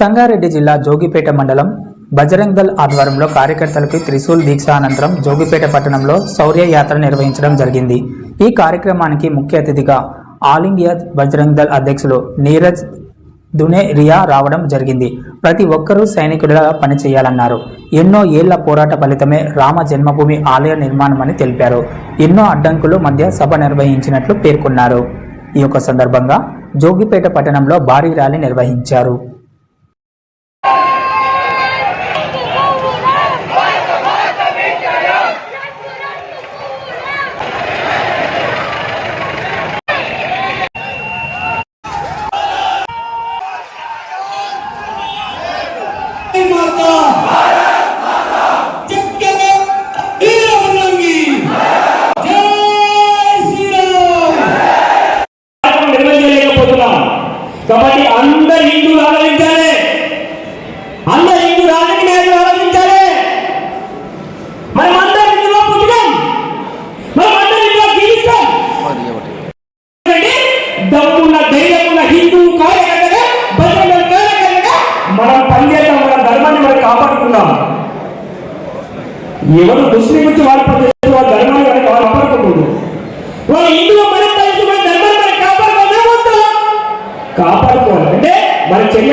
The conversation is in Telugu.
సంగారెడ్డి జిల్లా జోగిపేట మండలం బజరంగ్ దళ్ ఆధ్వర్యంలో కార్యకర్తలకు త్రిశూల్ దీక్ష అనంతరం జోగిపేట పట్టణంలో శౌర్య యాత్ర నిర్వహించడం జరిగింది. ఈ కార్యక్రమానికి ముఖ్య అతిథిగా ఆల్ ఇండియా బజరంగ్ దళ్ అధ్యక్షులు నీరజ్ దునే రియా రావడం జరిగింది. ప్రతి ఒక్కరూ సైనికుడిగా పనిచేయాలన్నారు. ఎన్నో ఏళ్ళ పోరాట ఫలితమే రామ జన్మభూమి ఆలయ నిర్మాణమని తెలిపారు. ఎన్నో అడ్డంకులు మధ్య సభ నిర్వహించినట్లు పేర్కొన్నారు. ఈ యొక్క సందర్భంగా జోగిపేట పట్టణంలో భారీ ర్యాలీ నిర్వహించారు. కాబట్టి అందరు హిందువులు ఆలోచించాలి అందరు హిందూ రాజకీయ నాయకులు ఆలోచించాలి మనం అందరం హిందువులో పుట్టినాం మనం అందరం హిందువులో జీవిస్తాం హిందూ కార్యకర్తగా బలమైన కార్యకర్తగా మనం కాపాడుకున్నాం. ఎవరు ముస్లిం నుంచి వాళ్ళు పనిచేస్తారు వాళ్ళ ధర్మాన్ని మనం కాపాడుకోకూడదు. వాళ్ళు ఇందులో మనం మన ధర్మాన్ని కాపాడుకోవాలి. అంటే మన చర్య